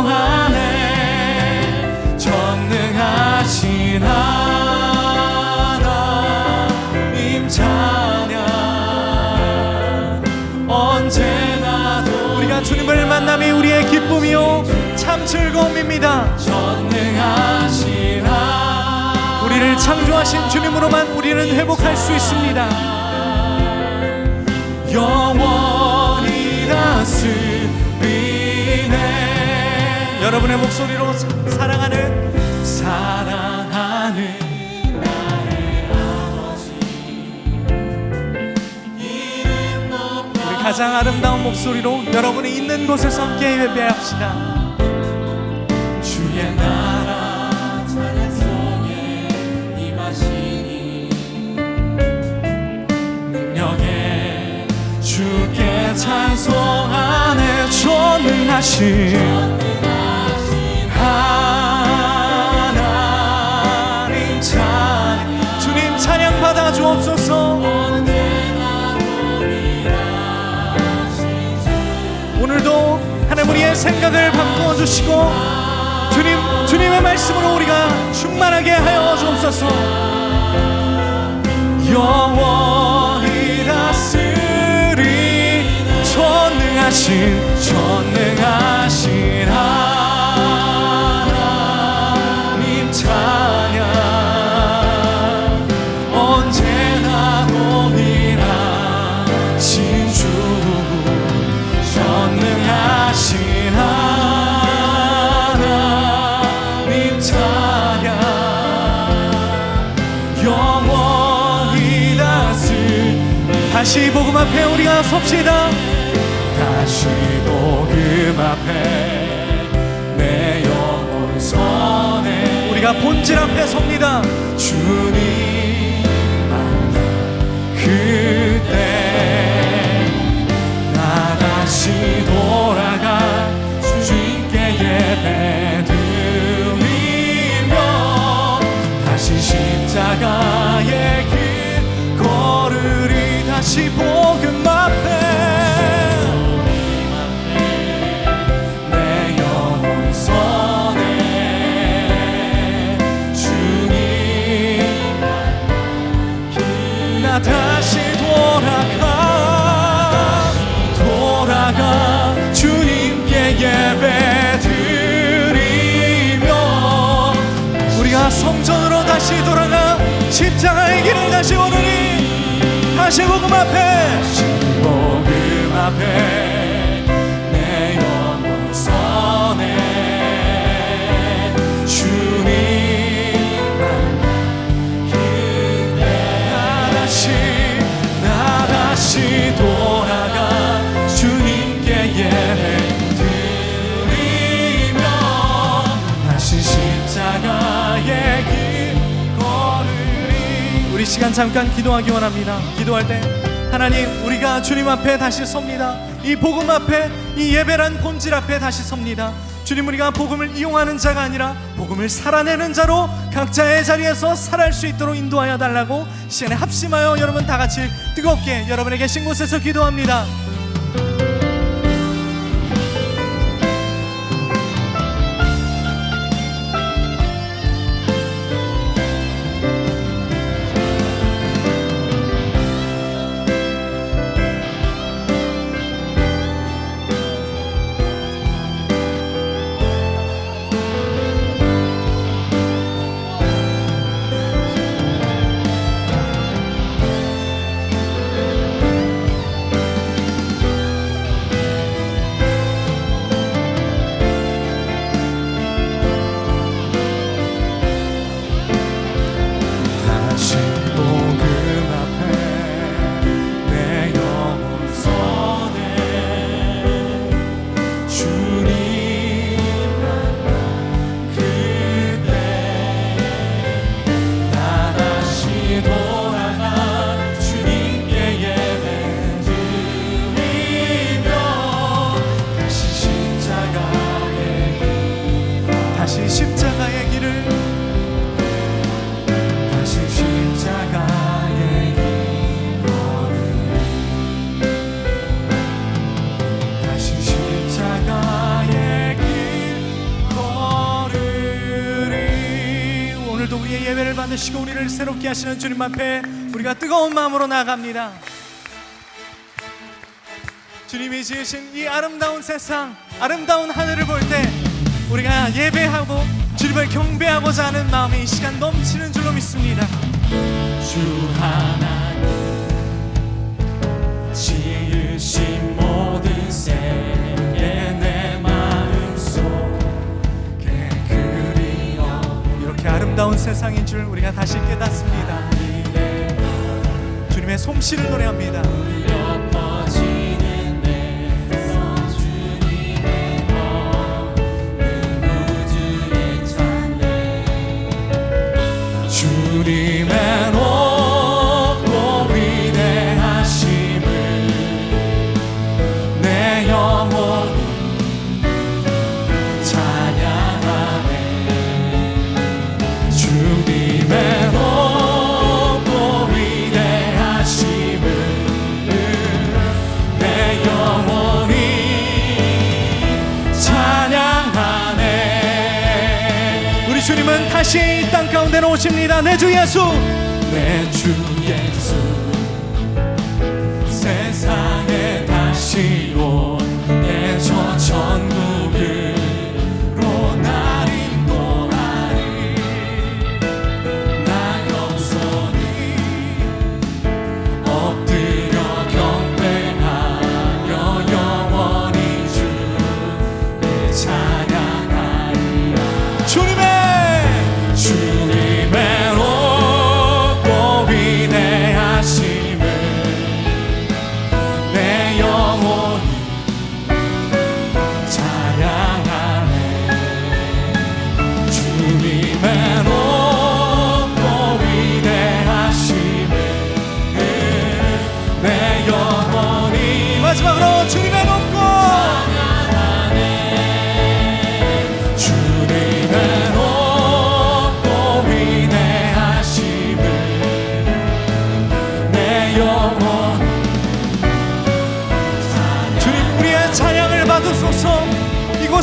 찬송하네 전능하신 하나님 찬양 언제나도 우리가 주님을 만남이 우리의 기쁨이요 참 즐거움입니다. 전능하신 하나님 우리를 창조하신 주님으로만 우리는 회복할 수 있습니다. 영원히 다스리네 여러분의 목소리로 사- 사랑하는 사랑하는 가장 아름다운 목소리로 여러분이 있는 곳에서 함께 예배합시다. 주의 나라 찬양 속에 임하시니 능력에 주께 찬송하네 전능하신 생각을 바꾸어 주시고 주님 주님의 말씀으로 우리가 충만하게 하여 주옵소서. 영원히 다스리 전능하신 전능 다시 복음 앞에 우리가 섭시다. 다시 복음 앞에 내 영혼 선에 우리가 본질 앞에 섭니다. 주님 다시 돌아가. 돌아가 주님께 예배 드리며 우리가 성전으로 다시 돌아가 십자가의 길을 다시 오르니 다시 복음 앞에 복음 앞에 십자가의 길 걸으리 우리 시간 잠깐 기도하기 원합니다. 기도할 때 하나님 우리가 주님 앞에 다시 섭니다. 이 복음 앞에 이 예배란 본질 앞에 다시 섭니다. 주님 우리가 복음을 이용하는 자가 아니라 복음을 살아내는 자로 각자의 자리에서 살아갈 수 있도록 인도하여 달라고 시간에 합심하여 여러분 다 같이 뜨겁게 여러분의 계신 곳에서 기도합니다. 하시는 주님 앞에 우리가 뜨거운 마음으로 나아갑니다. 주님이 지으신 이 아름다운 세상, 아름다운 하늘을 볼 때 우리가 예배하고 주님을 경배하고자 하는 마음이 이 시간 넘치는 줄로 믿습니다. 주 하나님 세상인 줄 우리가 다시 깨닫습니다. 주님의 솜씨를 노래합니다. 주님의 다시 이땅 가운데로 오십니다. 내 주 예수. 내 주 예수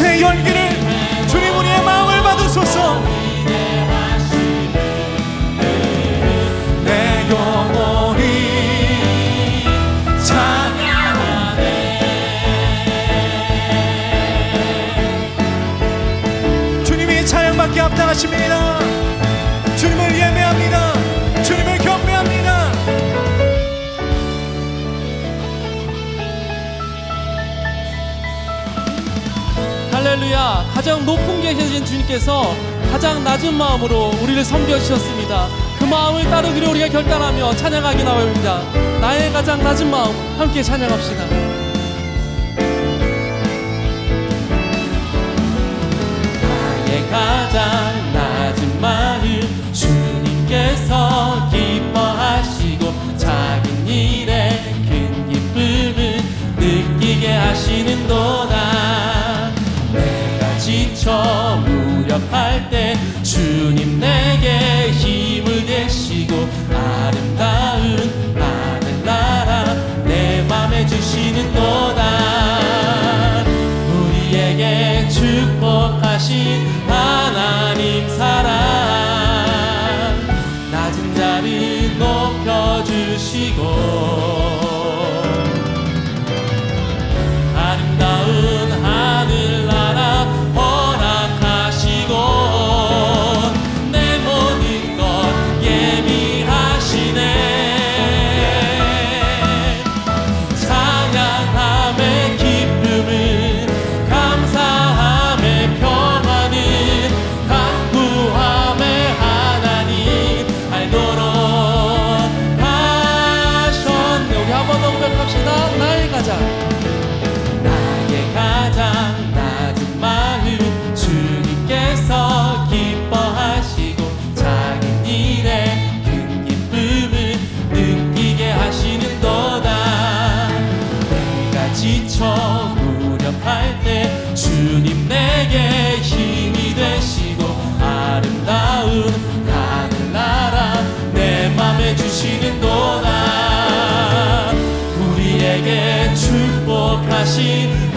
이곳의 열기를 할렐루야. 가장 높은 게 계신 주님께서 가장 낮은 마음으로 우리를 섬겨주셨습니다. 그 마음을 따르기로 우리가 결단하며 찬양하기 나옵니다. 나의 가장 낮은 마음 함께 찬양합시다. 나의 가장 낮은 마음 주님께서 기뻐하시고 작은 일에 큰 기쁨을 느끼게 하시는도다 지쳐 무력할 때 주님 내게 힘을 되시고 아름다운 하늘 나라 내 맘에 주시는 도다. 우리에게 축복하신 주시는도다 우리에게 축복하신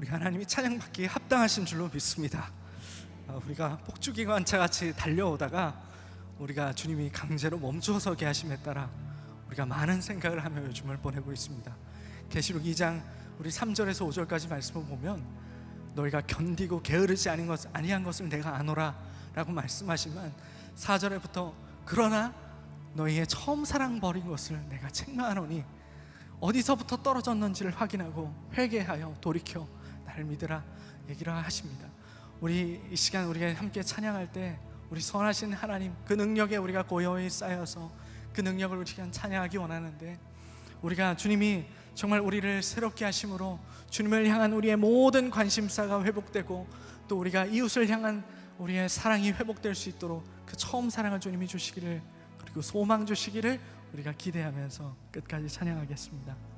우리 하나님이 찬양받기에 합당하신 줄로 믿습니다. 어, 우리가 폭주기관차 같이 달려오다가 우리가 주님이 강제로 멈춰서게 하심에 따라 우리가 많은 생각을 하며 요즘을 보내고 있습니다. 계시록 2장 우리 3절에서 5절까지 말씀을 보면 너희가 견디고 게으르지 아닌 것 아니한 것을 내가 아노라라고 말씀하시면 4절에부터 그러나 너희의 처음 사랑 버린 것을 내가 책망하노니 어디서부터 떨어졌는지를 확인하고 회개하여 돌이켜 나를 믿으라 얘기를 하십니다. 우리 이 시간 우리가 함께 찬양할 때 우리 선하신 하나님 그 능력에 우리가 고요히 쌓여서 그 능력을 우리 시간 찬양하기 원하는데 우리가 주님이 정말 우리를 새롭게 하심으로 주님을 향한 우리의 모든 관심사가 회복되고 또 우리가 이웃을 향한 우리의 사랑이 회복될 수 있도록 그 처음 사랑을 주님이 주시기를 그리고 소망 주시기를 우리가 기대하면서 끝까지 찬양하겠습니다.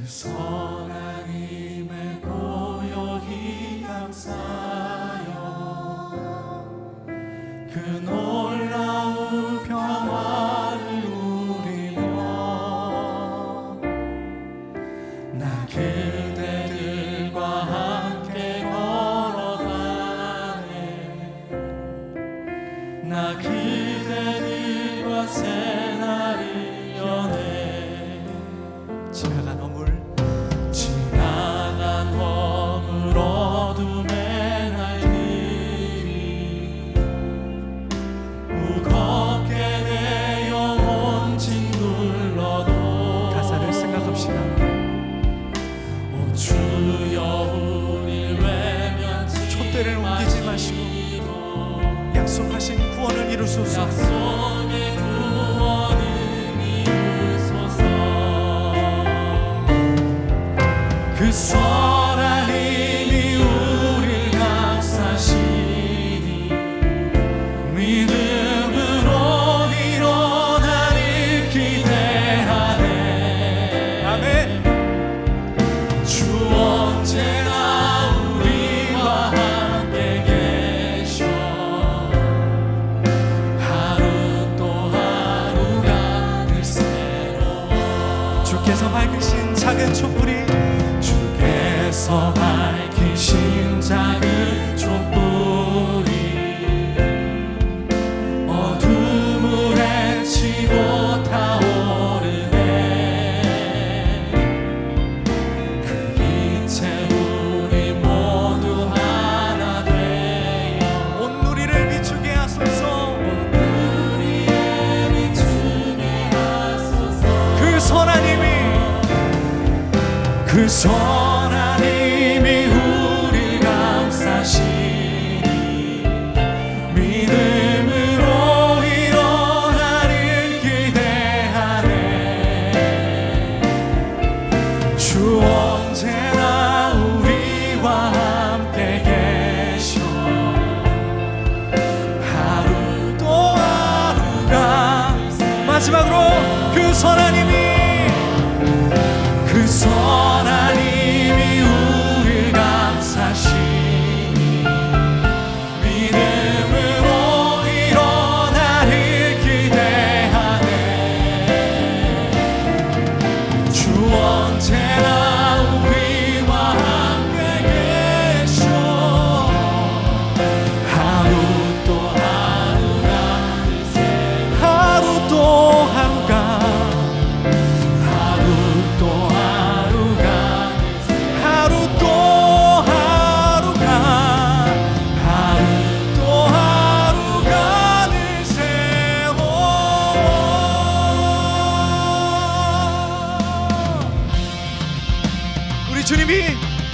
그 힘에 그 손.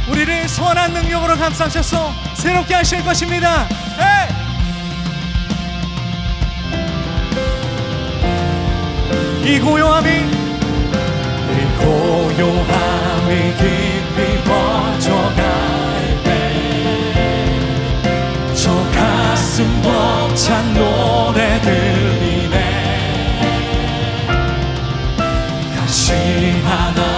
우리를 선한 능력으로 감싸셔서 새롭게 하실 것입니다. 에이! 이 고요함이 이 고요함이 깊이 퍼져갈 때 저 가슴 벅찬 노래 들리네 다시 하나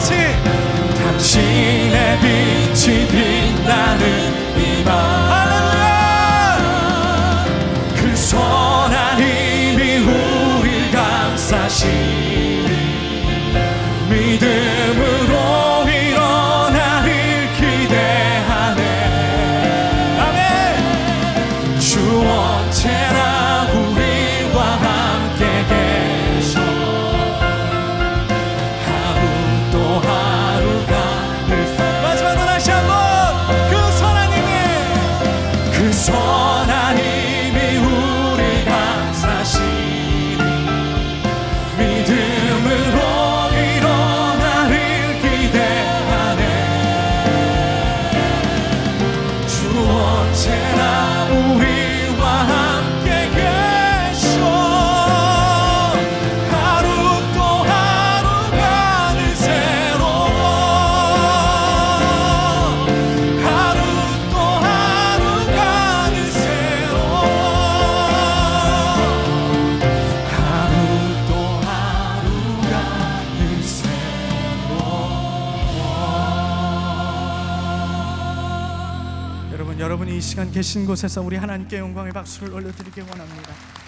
같이. 당신의 빛이 빛나는 이마 계신 곳에서 우리 하나님께 영광의 박수를 올려드리기 원합니다.